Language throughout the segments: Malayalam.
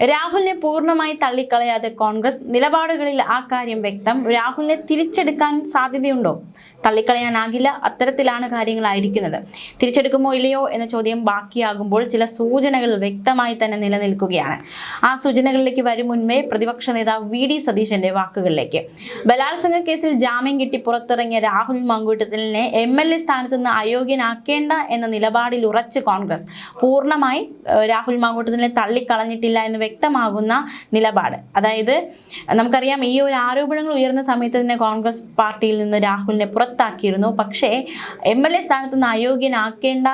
രാഹുലിനെ പൂർണമായി തള്ളിക്കളയാതെ കോൺഗ്രസ് നിലപാടുകളിൽ ആ കാര്യം വ്യക്തം. രാഹുലിനെ തിരിച്ചെടുക്കാൻ സാധ്യതയുണ്ടോ? തള്ളിക്കളയാനാകില്ല. അത്തരത്തിലാണ് കാര്യങ്ങളായിരിക്കുന്നത്. തിരിച്ചെടുക്കുമോ ഇല്ലയോ എന്ന ചോദ്യം ബാക്കിയാകുമ്പോൾ ചില സൂചനകൾ വ്യക്തമായി തന്നെ നിലനിൽക്കുകയാണ്. ആ സൂചനകളിലേക്ക് വരും മുൻപേ പ്രതിപക്ഷ നേതാവ് വി ഡി സതീശന്റെ വാക്കുകളിലേക്ക്. ബലാത്സംഗ കേസിൽ ജാമ്യം കിട്ടി പുറത്തിറങ്ങിയ രാഹുൽ മങ്കൂട്ടത്തിലിനെ എം എൽ എ സ്ഥാനത്ത് നിന്ന് അയോഗ്യനാക്കേണ്ട എന്ന നിലപാടിൽ ഉറച്ച് കോൺഗ്രസ് പൂർണമായി രാഹുൽ മാങ്കൂട്ടത്തിനെ തള്ളിക്കളഞ്ഞിട്ടില്ല എന്ന് വ്യക്തമാകുന്ന നിലപാട്. അതായത് നമുക്കറിയാം ഈ ഒരു ആരോപണങ്ങൾ ഉയർന്ന സമയത്ത് തന്നെ കോൺഗ്രസ് പാർട്ടിയിൽ നിന്ന് രാഹുലിനെ പുറത്താക്കിയിരുന്നു. പക്ഷേ എം എൽ എ സ്ഥാനത്ത് നിന്ന് അയോഗ്യനാക്കേണ്ട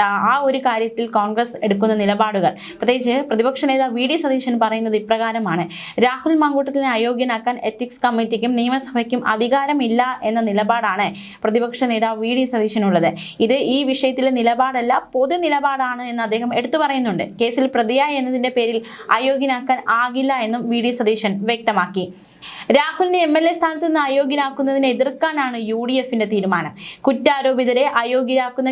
ആ ഒരു കാര്യത്തിൽ കോൺഗ്രസ് എടുക്കുന്ന നിലപാടുകൾ. പ്രത്യേകിച്ച് പ്രതിപക്ഷ നേതാവ് വി. ഡി. സതീശൻ പറയുന്നത് ഇപ്രകാരമാണ്. രാഹുൽ മാങ്കൂട്ടത്തിനെ അയോഗ്യനാക്കാൻ എത്തിക്സ് കമ്മിറ്റിക്കും നിയമസഭയ്ക്കും അധികാരമില്ല എന്ന നിലപാടാണ് പ്രതിപക്ഷ നേതാവ് വി. ഡി. സതീശനുള്ളത്. ഇത് ഈ വിഷയത്തിലെ നിലപാടല്ല പൊതു നിലപാടാണ് എന്ന് അദ്ദേഹം എടുത്തു പറയുന്നുണ്ട്. കേസിൽ പ്രതിയായി എന്നതിന്റെ പേരിൽ അയോഗ്യനാക്കാൻ ആകില്ല എന്നും വി. ഡി. സതീശൻ വ്യക്തമാക്കി. രാഹുലിനെ എം. എൽ. എ സ്ഥാനത്ത് നിന്ന് അയോഗ്യനാക്കുന്നതിനെ എതിർക്കാനാണ് യു. ഡി. എഫിന്റെ തീരുമാനം. കുറ്റാരോപിതരെ അയോഗ്യരാക്കുന്ന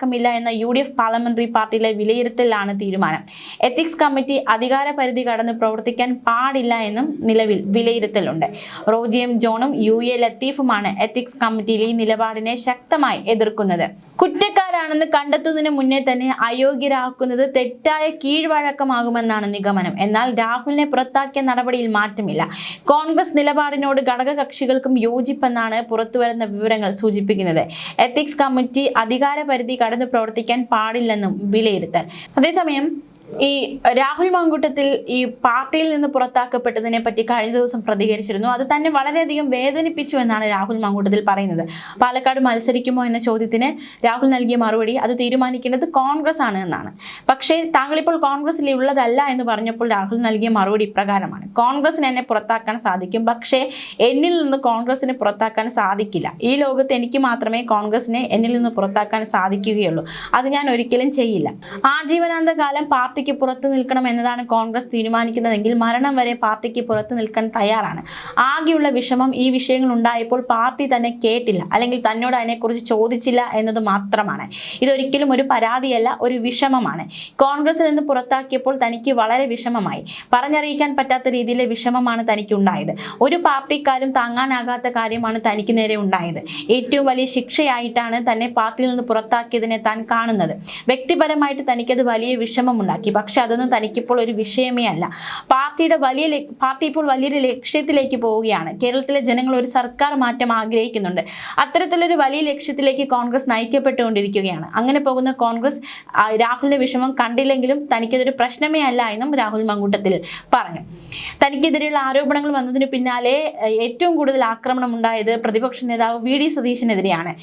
കീഴ്വഴക്കമില്ല എന്ന യു ഡി എഫ് പാർലമെന്ററി പാർട്ടിയിലെ വിലയിരുത്തലാണ് തീരുമാനം. എത്തിക്സ് കമ്മിറ്റി അധികാര പരിധി കടന്ന് പ്രവർത്തിക്കാൻ പാടില്ല എന്നും നിലവിൽ വിലയിരുത്തലുണ്ട്. റോജിയം ജോണും യു എ ലത്തീഫുമാണ് എത്തിക്സ് കമ്മിറ്റിയിലെ ഈ നിലപാടിനെ ശക്തമായി എതിർക്കുന്നത്. കുറ്റക്കാരാണെന്ന് കണ്ടെത്തുന്നതിന് മുന്നേ തന്നെ അയോഗ്യരാക്കുന്നത് തെറ്റായ കീഴ്വഴക്കമാകുമെന്നാണ് നിഗമനം. എന്നാൽ രാഹുലിനെ പുറത്താക്കിയ നടപടിയിൽ മാറ്റമില്ല. കോൺഗ്രസ് നിലപാടിനോട് ഘടകകക്ഷികൾക്കും യോജിപ്പെന്നാണ് പുറത്തുവരുന്ന വിവരങ്ങൾ സൂചിപ്പിക്കുന്നത്. എത്തിക്സ് കമ്മിറ്റി അധികാര പരിധി കടന്നു പ്രവർത്തിക്കാൻ പാടില്ലെന്നും വിലയിരുത്തൽ. അതേസമയം ഈ രാഹുൽ മാങ്കൂട്ടത്തിൽ ഈ പാർട്ടിയിൽ നിന്ന് പുറത്താക്കപ്പെട്ടതിനെ പറ്റി കഴിഞ്ഞ ദിവസം പ്രതികരിച്ചിരുന്നു. അത് തന്നെ വളരെയധികം വേദനിപ്പിച്ചു എന്നാണ് രാഹുൽ മാങ്കൂട്ടത്തിൽ പറയുന്നത്. പാലക്കാട് മത്സരിക്കുമോ എന്ന ചോദ്യത്തിന് രാഹുൽ നൽകിയ മറുപടി അത് തീരുമാനിക്കേണ്ടത് കോൺഗ്രസ് ആണ് എന്നാണ്. പക്ഷേ താങ്കളിപ്പോൾ കോൺഗ്രസിൽ ഉള്ളതല്ല എന്ന് പറഞ്ഞപ്പോൾ രാഹുൽ നൽകിയ മറുപടി ഇപ്രകാരമാണ്. കോൺഗ്രസിന് എന്നെ പുറത്താക്കാൻ സാധിക്കും പക്ഷേ എന്നിൽ നിന്ന് കോൺഗ്രസിനെ പുറത്താക്കാൻ സാധിക്കില്ല. ഈ ലോകത്ത് എനിക്ക് മാത്രമേ കോൺഗ്രസിനെ എന്നിൽ നിന്ന് പുറത്താക്കാൻ സാധിക്കുകയുള്ളൂ. അത് ഞാൻ ഒരിക്കലും ചെയ്യില്ല. ആജീവനാന്ത കാലം പാർട്ടിക്ക് പുറത്തു നിൽക്കണം എന്നതാണ് കോൺഗ്രസ് തീരുമാനിക്കുന്നതെങ്കിൽ മരണം വരെ പാർട്ടിക്ക് പുറത്തു നിൽക്കാൻ തയ്യാറാണ്. ആകെയുള്ള വിഷമം ഈ വിഷയങ്ങൾ ഉണ്ടായപ്പോൾ പാർട്ടി തന്നെ കേട്ടില്ല. അല്ലെങ്കിൽ തന്നോട് അതിനെക്കുറിച്ച് ചോദിച്ചില്ല എന്നത് മാത്രമാണ്. ഇതൊരിക്കലും ഒരു പരാതിയല്ല ഒരു വിഷമമാണ്. കോൺഗ്രസിൽ നിന്ന് പുറത്താക്കിയപ്പോൾ തനിക്ക് വളരെ വിഷമമായി. പറഞ്ഞറിയിക്കാൻ പറ്റാത്ത രീതിയിലെ വിഷമമാണ് തനിക്ക് ഉണ്ടായത് ഒരു പാർട്ടിക്കാരും താങ്ങാനാകാത്ത കാര്യമാണ് തനിക്ക് നേരെ ഉണ്ടായത്. ഏറ്റവും വലിയ ശിക്ഷയായിട്ടാണ് തന്നെ പാർട്ടിയിൽ നിന്ന് പുറത്താക്കിയതിനെ താൻ കാണുന്നത്. വ്യക്തിപരമായിട്ട് തനിക്കത് വലിയ വിഷമമുണ്ടാക്കി. പക്ഷെ അതൊന്നും തനിക്കിപ്പോൾ ഒരു വിഷയമേ അല്ല. പാർട്ടിയുടെ വലിയ പാർട്ടി ഇപ്പോൾ വലിയൊരു ലക്ഷ്യത്തിലേക്ക് പോവുകയാണ്. കേരളത്തിലെ ജനങ്ങൾ ഒരു സർക്കാർ മാറ്റം ആഗ്രഹിക്കുന്നുണ്ട്. അത്തരത്തിലൊരു വലിയ ലക്ഷ്യത്തിലേക്ക് കോൺഗ്രസ് നയിക്കപ്പെട്ടുകൊണ്ടിരിക്കുകയാണ്. അങ്ങനെ പോകുന്ന കോൺഗ്രസ് രാഹുലിന്റെ വിഷമം കണ്ടില്ലെങ്കിലും തനിക്കതൊരു പ്രശ്നമേ അല്ല എന്നും രാഹുൽ മങ്കൂട്ടത്തിൽ പറഞ്ഞു. തനിക്കെതിരെയുള്ള ആരോപണങ്ങൾ വന്നതിന് പിന്നാലെ ഏറ്റവും കൂടുതൽ ആക്രമണം ഉണ്ടായത് പ്രതിപക്ഷ നേതാവ് വി. ഡി. സതീശിനെതിരെയാണ്.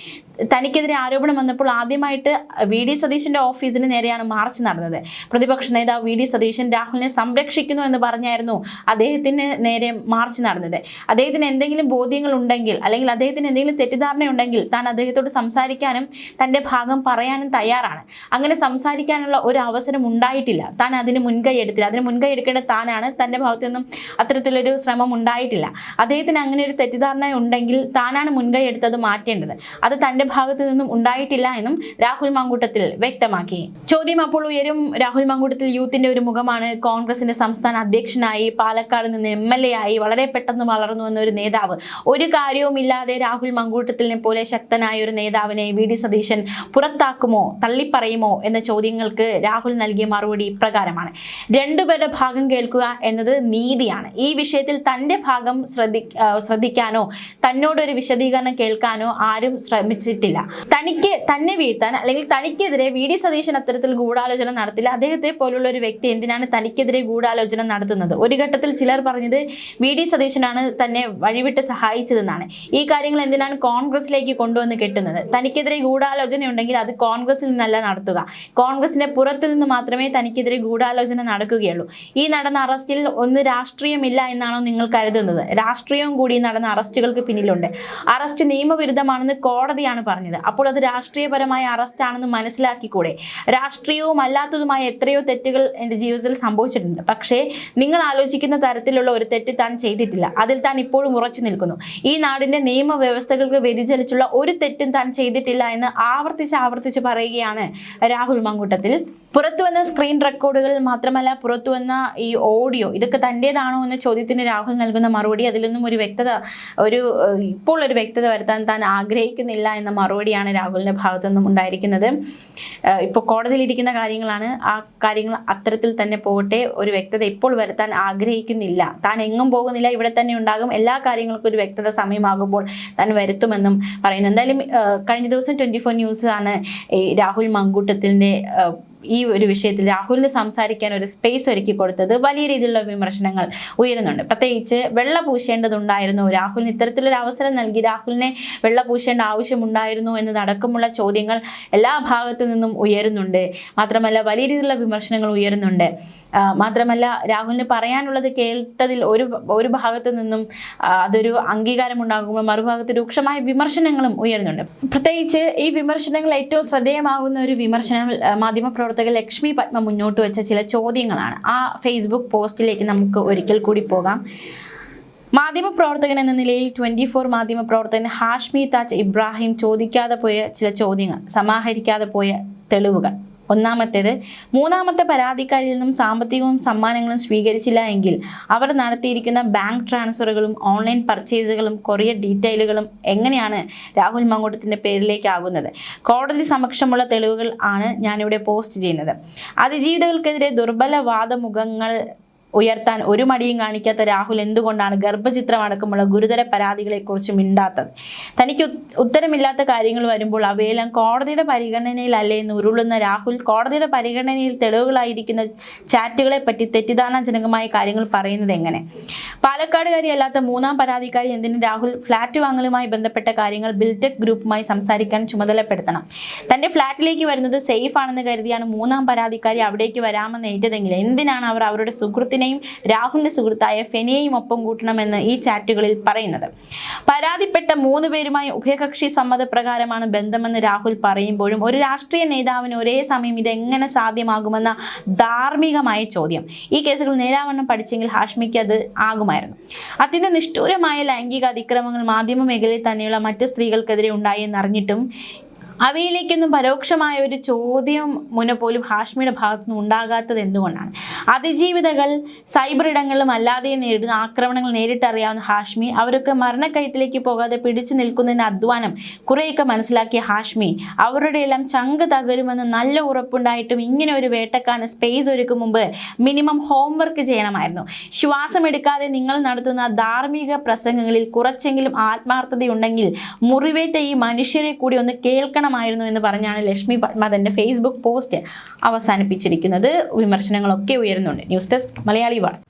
തനിക്കെതിരെ ആരോപണം വന്നപ്പോൾ ആദ്യമായിട്ട് വി. ഡി. സതീശിന്റെ ഓഫീസിന് നേരെയാണ് മാർച്ച് നടന്നത്. പ്രതിപക്ഷ നേതാവ് വി ഡി സതീശൻ രാഹുലിനെ സംരക്ഷിക്കുന്നു എന്ന് പറഞ്ഞായിരുന്നു അദ്ദേഹത്തിന് നേരെ മാർച്ച് നടന്നത്. അദ്ദേഹത്തിന് എന്തെങ്കിലും ബോധ്യങ്ങൾ ഉണ്ടെങ്കിൽ അല്ലെങ്കിൽ അദ്ദേഹത്തിന് എന്തെങ്കിലും തെറ്റിദ്ധാരണ ഉണ്ടെങ്കിൽ താൻ അദ്ദേഹത്തോട് സംസാരിക്കാനും തന്റെ ഭാഗം പറയാനും തയ്യാറാണ്. അങ്ങനെ സംസാരിക്കാനുള്ള ഒരു അവസരം ഉണ്ടായിട്ടില്ല. താൻ അതിന് മുൻകൈ എടുത്തില്ല. അതിന് മുൻകൈ എടുക്കേണ്ട താനാണ് തന്റെ ഭാഗത്തു നിന്നും അത്തരത്തിലൊരു ശ്രമം ഉണ്ടായിട്ടില്ല. അദ്ദേഹത്തിന് അങ്ങനെ ഒരു തെറ്റിദ്ധാരണ ഉണ്ടെങ്കിൽ താനാണ് മുൻകൈ എടുത്തത് മാറ്റേണ്ടത്. അത് തന്റെ ഭാഗത്തു നിന്നും ഉണ്ടായിട്ടില്ല എന്നും രാഹുൽ മാങ്കൂട്ടത്തിൽ വ്യക്തമാക്കി. ചോദ്യം അപ്പോൾ ഉയരും. രാഹുൽ മാങ്കൂട്ടത്തിൽ യൂത്തിന്റെ ഒരു മുഖമാണ് കോൺഗ്രസിന്റെ സംസ്ഥാന അധ്യക്ഷനായി പാലക്കാട് നിന്ന് എം എൽ എ ആയി വളരെ പെട്ടെന്ന് വളർന്നു വന്ന ഒരു നേതാവ്. ഒരു കാര്യവുമില്ലാതെ രാഹുൽ മങ്കൂട്ടത്തിലിനെ പോലെ ശക്തനായ ഒരു നേതാവിനെ വി ഡി സതീശൻ പുറത്താക്കുമോ തള്ളിപ്പറയുമോ എന്ന ചോദ്യങ്ങൾക്ക് രാഹുൽ നൽകിയ മറുപടി ഇപ്രകാരമാണ്. രണ്ടുപേരുടെ ഭാഗം കേൾക്കുക എന്നത് നീതിയാണ്. ഈ വിഷയത്തിൽ തന്റെ ഭാഗം ശ്രദ്ധി ശ്രദ്ധിക്കാനോ തന്നോടൊരു വിശദീകരണം കേൾക്കാനോ ആരും ശ്രമിച്ചിട്ടില്ല. തനിക്ക് തന്നെ വീഴ്ത്താൻ അല്ലെങ്കിൽ തനിക്കെതിരെ വി ഡി സതീശൻ അത്തരത്തിൽ ഗൂഢാലോചന നടത്തില്ല. അദ്ദേഹത്തെ പോലുള്ള ഒരു വ്യക്തി എന്തിനാണ് തനിക്കെതിരെ ഗൂഢാലോചന നടത്തുന്നത്? ഒരു ഘട്ടത്തിൽ ചിലർ പറഞ്ഞത് വി. ഡി. സതീശനാണ് തന്നെ വഴിവിട്ട് സഹായിച്ചതെന്നാണ്. ഈ കാര്യങ്ങൾ എന്തിനാണ് കോൺഗ്രസിലേക്ക് കൊണ്ടുവന്ന് കെട്ടുന്നത്? തനിക്കെതിരെ ഗൂഢാലോചന ഉണ്ടെങ്കിൽ അത് കോൺഗ്രസിൽ നിന്നല്ല നടത്തുക. കോൺഗ്രസിന്റെ പുറത്തു നിന്ന് മാത്രമേ തനിക്കെതിരെ ഗൂഢാലോചന നടക്കുകയുള്ളൂ. ഈ നടന്ന അറസ്റ്റിൽ ഒന്ന് രാഷ്ട്രീയമില്ല എന്നാണോ നിങ്ങൾ കരുതുന്നത്? രാഷ്ട്രീയവും കൂടി നടന്ന അറസ്റ്റുകൾക്ക് പിന്നിലുണ്ട്. അറസ്റ്റ് നിയമവിരുദ്ധമാണെന്ന് കോടതിയാണ് പറഞ്ഞത്. അപ്പോൾ അത് രാഷ്ട്രീയപരമായ അറസ്റ്റ് ആണെന്ന് മനസ്സിലാക്കിക്കൂടെ? രാഷ്ട്രീയവും അല്ലാത്തതുമായ എത്രയോ എത്രയോ തെറ്റുകൾ എന്റെ ജീവിതത്തിൽ സംഭവിച്ചിട്ടുണ്ട്. പക്ഷേ നിങ്ങൾ ആലോചിക്കുന്ന തരത്തിലുള്ള ഒരു തെറ്റ് താൻ ചെയ്തിട്ടില്ല. അതിൽ താൻ ഇപ്പോഴും ഉറച്ചു നിൽക്കുന്നു. ഈ നാടിന്റെ നിയമവ്യവസ്ഥകൾക്ക് വ്യതിചലിച്ചുള്ള ഒരു തെറ്റും താൻ ചെയ്തിട്ടില്ല എന്ന് ആവർത്തിച്ച് ആവർത്തിച്ച് പറയുകയാണ് രാഹുൽ മങ്കൂട്ടത്തിൽ. പുറത്തു വന്ന സ്ക്രീൻ റെക്കോർഡുകൾ മാത്രമല്ല പുറത്തു വന്ന ഈ ഓഡിയോ ഇതൊക്കെ തന്റേതാണോ എന്ന ചോദ്യത്തിന് രാഹുൽ നൽകുന്ന മറുപടി അതിലൊന്നും ഒരു വ്യക്തത ഒരു ഇപ്പോൾ ഒരു വ്യക്തത വരുത്താൻ താൻ ആഗ്രഹിക്കുന്നില്ല എന്ന മറുപടിയാണ് രാഹുലിന്റെ ഭാഗത്തു നിന്നും ഉണ്ടായിരിക്കുന്നത് ഇപ്പോൾ കോടതിയിലിരിക്കുന്ന കാര്യങ്ങളാണ്. ആ കാര്യങ്ങൾ അത്തരത്തിൽ തന്നെ പോകട്ടെ. ഒരു വ്യക്തത ഇപ്പോൾ വരുത്താൻ ആഗ്രഹിക്കുന്നില്ല. താൻ എങ്ങും പോകുന്നില്ല. ഇവിടെ തന്നെ ഉണ്ടാകും. എല്ലാ കാര്യങ്ങൾക്കും ഒരു വ്യക്തത സമയമാകുമ്പോൾ താൻ വരുത്തുമെന്നും പറയുന്നു. എന്തായാലും കഴിഞ്ഞ ദിവസം ട്വന്റി ഫോർ ന്യൂസ് ആണ് ഈ രാഹുൽ മങ്കൂട്ടത്തിന്റെ ഈ ഒരു വിഷയത്തിൽ രാഹുലിന് സംസാരിക്കാൻ ഒരു സ്പേസ് ഒരുക്കി കൊടുത്തത് വലിയ രീതിയിലുള്ള വിമർശനങ്ങൾ ഉയരുന്നുണ്ട്. പ്രത്യേകിച്ച് വെള്ള പൂശേണ്ടതുണ്ടായിരുന്നു. രാഹുലിന് ഇത്തരത്തിലൊരു അവസരം നൽകി രാഹുലിനെ വെള്ള പൂശേണ്ട ആവശ്യമുണ്ടായിരുന്നു എന്നതടക്കമുള്ള ചോദ്യങ്ങൾ എല്ലാ ഭാഗത്തു നിന്നും ഉയരുന്നുണ്ട്. മാത്രമല്ല വലിയ രീതിയിലുള്ള വിമർശനങ്ങൾ ഉയരുന്നുണ്ട്. മാത്രമല്ല രാഹുലിന് പറയാനുള്ളത് കേട്ടതിൽ ഒരു ഒരു ഭാഗത്തു നിന്നും അതൊരു അംഗീകാരം ഉണ്ടാകുമ്പോൾ മറുഭാഗത്ത് രൂക്ഷമായ വിമർശനങ്ങളും ഉയരുന്നുണ്ട്. പ്രത്യേകിച്ച് ഈ വിമർശനങ്ങൾ ഏറ്റവും ശ്രദ്ധേയമാകുന്ന ഒരു വിമർശനം ആ, മാധ്യമപ്രവർത്തക ലക്ഷ്മി പത്മ മുന്നോട്ട് വെച്ച ചില ചോദ്യങ്ങളാണ്. ആ ഫേസ്ബുക്ക് പോസ്റ്റിലേക്ക് നമുക്ക് ഒരിക്കൽ കൂടി പോകാം. മാധ്യമപ്രവർത്തകൻ എന്ന നിലയിൽ ട്വന്റി ഫോർ മാധ്യമപ്രവർത്തകൻ ഹാഷ്മി താജ് ഇബ്രാഹിം ചോദിക്കാതെ പോയ ചില ചോദ്യങ്ങൾ സമാഹരിക്കാതെ പോയ തെളിവുകൾ. ഒന്നാമത്തേത് മൂന്നാമത്തെ പരാതിക്കാരിൽ നിന്നും സാമ്പത്തികവും സമ്മാനങ്ങളും സ്വീകരിച്ചില്ല എങ്കിൽ അവർ നടത്തിയിരിക്കുന്ന ബാങ്ക് ട്രാൻസ്ഫറുകളും ഓൺലൈൻ പർച്ചേസുകളും കൊറിയർ ഡീറ്റെയിലുകളും എങ്ങനെയാണ് രാഹുൽ മങ്കൂട്ടത്തിന്റെ പേരിലേക്കാകുന്നത്? കോടതി സമക്ഷമുള്ള തെളിവുകൾ ആണ് ഞാനിവിടെ പോസ്റ്റ് ചെയ്യുന്നത്. അതിജീവിതകൾക്കെതിരെ ദുർബല വാദമുഖങ്ങൾ ഉയർത്താൻ ഒരു മടിയും കാണിക്കാത്ത രാഹുൽ എന്തുകൊണ്ടാണ് ഗർഭചിത്രം അടക്കമുള്ള ഗുരുതര പരാതികളെക്കുറിച്ച് മിണ്ടാത്തത്? തനിക്ക് ഉത്തരമില്ലാത്ത കാര്യങ്ങൾ വരുമ്പോൾ അവയെല്ലാം കോടതിയുടെ പരിഗണനയിലല്ലേ എന്ന് ഉരുളുന്ന രാഹുൽ കോടതിയുടെ പരിഗണനയിൽ തെളിവുകളായിരിക്കുന്ന ചാറ്റുകളെ പറ്റി തെറ്റിദ്ധാരണാജനകമായ കാര്യങ്ങൾ പറയുന്നത് എങ്ങനെ? പാലക്കാടുകാരി അല്ലാത്ത മൂന്നാം പരാതിക്കാരി എന്തിന് രാഹുൽ ഫ്ലാറ്റ് വാങ്ങലുമായി ബന്ധപ്പെട്ട കാര്യങ്ങൾ ബിൽടെക് ഗ്രൂപ്പുമായി സംസാരിക്കാൻ ചുമതലപ്പെടുത്തണം? തന്റെ ഫ്ളാറ്റിലേക്ക് വരുന്നത് സേഫ് ആണെന്ന് കരുതിയാണ് മൂന്നാം പരാതിക്കാരി അവിടേക്ക് വരാമെന്ന് ഏറ്റതെങ്കിൽ എന്തിനാണ് അവർ അവരുടെ സുഹൃത്തിനെയും രാഹുലിന്റെ സുഹൃത്തായ ഫെനിയെയും ഒപ്പം കൂട്ടണമെന്ന് ഈ ചാറ്റുകളിൽ പറയുന്നത്. പരാതിപ്പെട്ട മൂന്ന് പേരുമായി ഉഭയകക്ഷി സമ്മതപ്രകാരമാണ് ബന്ധമെന്ന് രാഹുൽ പറയുമ്പോഴും ഒരു രാഷ്ട്രീയ നേതാവിന് ഒരേ സമയം ഇത് എങ്ങനെ സാധ്യമാകുമെന്ന ധാർമ്മികമായ ചോദ്യം. ഈ കേസുകൾ നേരാവണ്ണം പഠിച്ചെങ്കിൽ ഹാഷ്മിക്ക് അത് ആകുമായിരുന്നു. അത്യന്തം നിഷ്ഠൂരമായ ലൈംഗിക അതിക്രമങ്ങൾ മാധ്യമ മേഖലയിൽ തന്നെയുള്ള മറ്റ് സ്ത്രീകൾക്കെതിരെ ഉണ്ടായി എന്നറിഞ്ഞിട്ടും അവയിലേക്കൊന്നും പരോക്ഷമായ ഒരു ചോദ്യം മുന പോലും ഹാഷ്മിയുടെ ഭാഗത്തുനിന്ന് ഉണ്ടാകാത്തത് എന്തുകൊണ്ടാണ്? അതിജീവിതകൾ സൈബർ ഇടങ്ങളിലും അല്ലാതെ നേരിടുന്ന ആക്രമണങ്ങൾ നേരിട്ടറിയാവുന്ന ഹാഷ്മി അവരൊക്കെ മരണക്കയത്തിലേക്ക് പോകാതെ പിടിച്ചു നിൽക്കുന്നതിന് അധ്വാനം കുറേയൊക്കെ മനസ്സിലാക്കിയ ഹാഷ്മി അവരുടെ എല്ലാം ചങ്ക് തകരുമെന്ന് നല്ല ഉറപ്പുണ്ടായിട്ടും ഇങ്ങനെ ഒരു വേട്ടക്കാരന് സ്പേസ് ഒരുക്കും മുമ്പ് മിനിമം ഹോംവർക്ക് ചെയ്യണമായിരുന്നു. ശ്വാസം എടുക്കാതെ നിങ്ങൾ നടത്തുന്ന ധാർമ്മിക പ്രസംഗങ്ങളിൽ കുറച്ചെങ്കിലും ആത്മാർത്ഥതയുണ്ടെങ്കിൽ മുറിവേറ്റ ഈ മനുഷ്യരെ കൂടി ഒന്ന് കേൾക്കണമായിരുന്നു എന്ന് പറഞ്ഞാണ് ലക്ഷ്മി പത്മ ഫേസ്ബുക്ക് പോസ്റ്റ് അവസാനിപ്പിച്ചിരിക്കുന്നത്. വിമർശനങ്ങളൊക്കെ ഉയരുന്നുണ്ട്. ന്യൂസ് ഡെസ്ക് മലയാളി വാർത്ത.